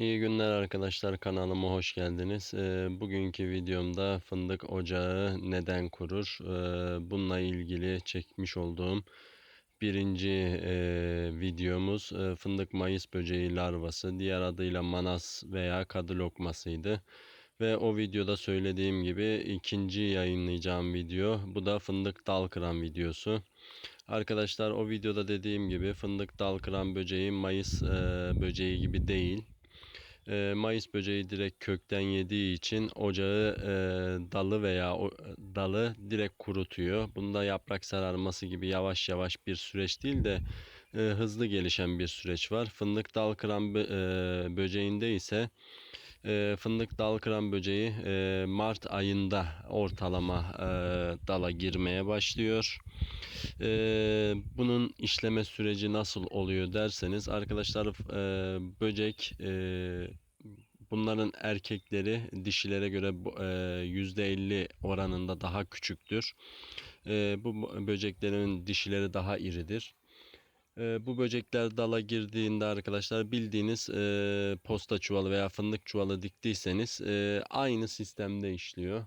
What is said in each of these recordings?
İyi günler arkadaşlar kanalıma hoş geldiniz. Bugünkü videomda fındık ocağı neden kurur? Bununla ilgili çekmiş olduğum birinci videomuz fındık mayıs böceği larvası diğer adıyla manas veya kadı lokmasıydı. Ve o videoda söylediğim gibi ikinci yayınlayacağım video bu da fındık dal kıran videosu. Arkadaşlar o videoda dediğim gibi fındık dal kıran böceği mayıs e, böceği gibi değil. E, Mayıs böceği direkt kökten yediği için ocağı e, dalı veya o, dalı direkt kurutuyor. Bunda yaprak sararması gibi yavaş yavaş bir süreç değil de e, hızlı gelişen bir süreç var. Fındık dal kıran e, böceğinde ise e, fındık dal kıran böceği e, Mart ayında ortalama e, dala girmeye başlıyor. E, bunun işleme süreci nasıl oluyor derseniz arkadaşlar e, böcek e, bunların erkekleri dişilere göre e, %50 oranında daha küçüktür. E, bu böceklerin dişileri daha iridir. E, bu böcekler dala girdiğinde arkadaşlar bildiğiniz e, posta çuvalı veya fındık çuvalı diktiyseniz e, aynı sistemde işliyor.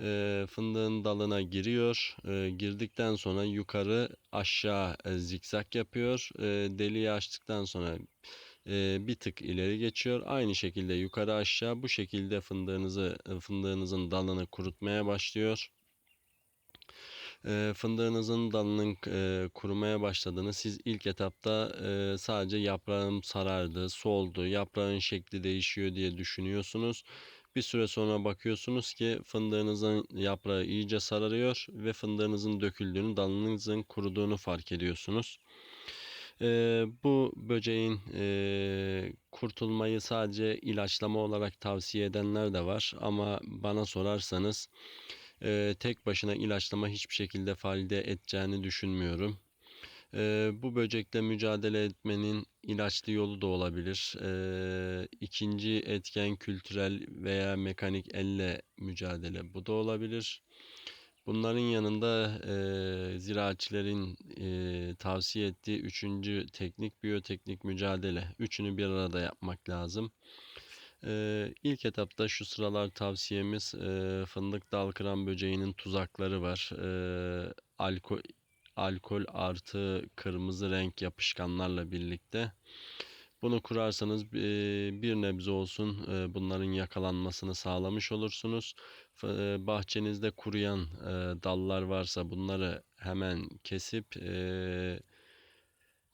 E, fındığın dalına giriyor. E, girdikten sonra yukarı aşağı e, zikzak yapıyor. E, deliği açtıktan sonra e, bir tık ileri geçiyor. Aynı şekilde yukarı aşağı bu şekilde fındığınızı fındığınızın dalını kurutmaya başlıyor e, fındığınızın dalının e, kurumaya başladığını siz ilk etapta e, sadece yaprağım sarardı, soldu, yaprağın şekli değişiyor diye düşünüyorsunuz. Bir süre sonra bakıyorsunuz ki fındığınızın yaprağı iyice sararıyor ve fındığınızın döküldüğünü, dalınızın kuruduğunu fark ediyorsunuz. E, bu böceğin e, kurtulmayı sadece ilaçlama olarak tavsiye edenler de var ama bana sorarsanız e, tek başına ilaçlama hiçbir şekilde fayda edeceğini düşünmüyorum. E, bu böcekle mücadele etmenin ilaçlı yolu da olabilir. E, ikinci etken kültürel veya mekanik elle mücadele bu da olabilir. Bunların yanında e, ziraatçilerin e, tavsiye ettiği üçüncü teknik biyoteknik mücadele. Üçünü bir arada yapmak lazım. Ee, ilk etapta şu sıralar tavsiyemiz fındık dal kıran böceğinin tuzakları var. Ee, alkol, alkol artı kırmızı renk yapışkanlarla birlikte. Bunu kurarsanız bir nebze olsun bunların yakalanmasını sağlamış olursunuz. Bahçenizde kuruyan dallar varsa bunları hemen kesip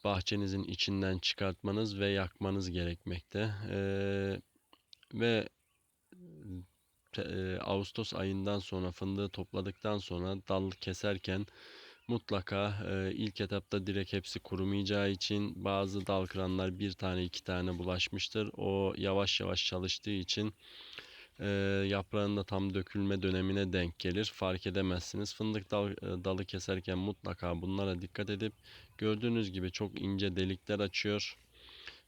bahçenizin içinden çıkartmanız ve yakmanız gerekmekte. Ve Ağustos ayından sonra fındığı topladıktan sonra dal keserken mutlaka e, ilk etapta direkt hepsi kurumayacağı için bazı dal kıranlar bir tane iki tane bulaşmıştır. O yavaş yavaş çalıştığı için e, tam dökülme dönemine denk gelir. Fark edemezsiniz. Fındık dal, e, dalı keserken mutlaka bunlara dikkat edip gördüğünüz gibi çok ince delikler açıyor.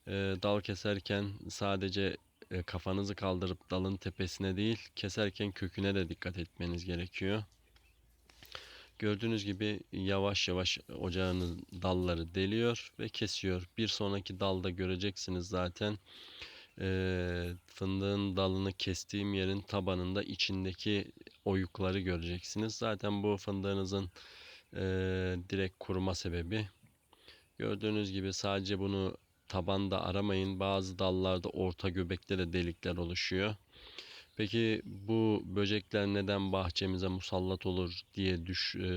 E, dal keserken sadece e, kafanızı kaldırıp dalın tepesine değil keserken köküne de dikkat etmeniz gerekiyor. Gördüğünüz gibi yavaş yavaş ocağınız dalları deliyor ve kesiyor. Bir sonraki dalda göreceksiniz zaten e, fındığın dalını kestiğim yerin tabanında içindeki oyukları göreceksiniz. Zaten bu fındığınızın e, direkt kuruma sebebi. Gördüğünüz gibi sadece bunu tabanda aramayın. Bazı dallarda orta göbekte de delikler oluşuyor. Peki bu böcekler neden bahçemize musallat olur diye düş, e,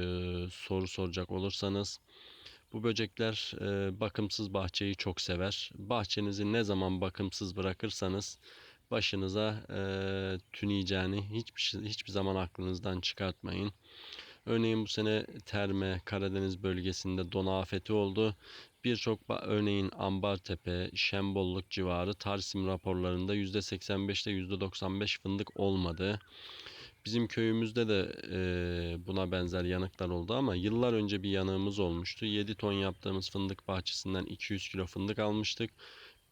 soru soracak olursanız bu böcekler e, bakımsız bahçeyi çok sever. Bahçenizi ne zaman bakımsız bırakırsanız başınıza e, tüneyeceğini hiçbir, şey, hiçbir zaman aklınızdan çıkartmayın. Örneğin bu sene Terme, Karadeniz bölgesinde dona afeti oldu. Birçok örneğin Ambartepe, Şembolluk civarı Tarsim raporlarında %85'te %95 fındık olmadı. Bizim köyümüzde de e, buna benzer yanıklar oldu ama yıllar önce bir yanığımız olmuştu. 7 ton yaptığımız fındık bahçesinden 200 kilo fındık almıştık.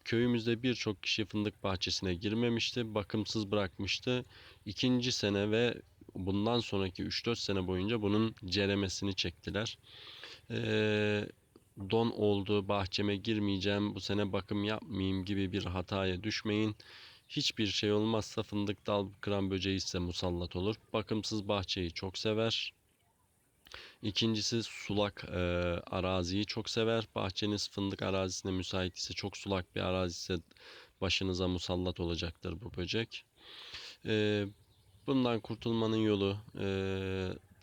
Köyümüzde birçok kişi fındık bahçesine girmemişti, bakımsız bırakmıştı. İkinci sene ve bundan sonraki 3-4 sene boyunca bunun ceremesini çektiler. Ee, don oldu, bahçeme girmeyeceğim, bu sene bakım yapmayayım gibi bir hataya düşmeyin. Hiçbir şey olmazsa fındık dal kıran böceği ise musallat olur. Bakımsız bahçeyi çok sever. İkincisi sulak e, araziyi çok sever. Bahçeniz fındık arazisine müsait ise çok sulak bir arazi başınıza musallat olacaktır bu böcek. E, bundan kurtulmanın yolu e,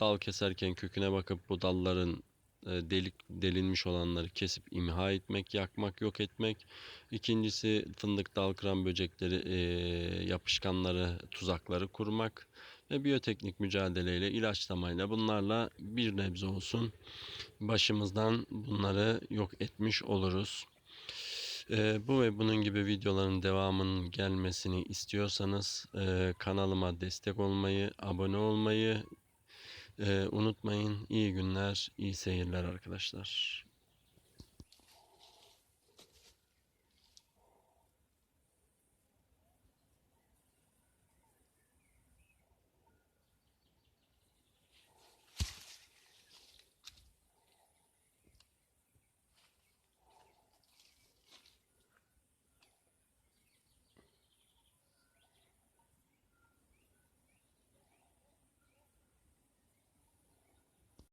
dal keserken köküne bakıp bu dalların delik delinmiş olanları kesip imha etmek, yakmak, yok etmek. İkincisi fındık dal kıran böcekleri, e, yapışkanları, tuzakları kurmak ve biyoteknik mücadeleyle, ilaçlamayla bunlarla bir nebze olsun başımızdan bunları yok etmiş oluruz. Ee, bu ve bunun gibi videoların devamının gelmesini istiyorsanız e, kanalıma destek olmayı, abone olmayı e, unutmayın. İyi günler, iyi seyirler arkadaşlar.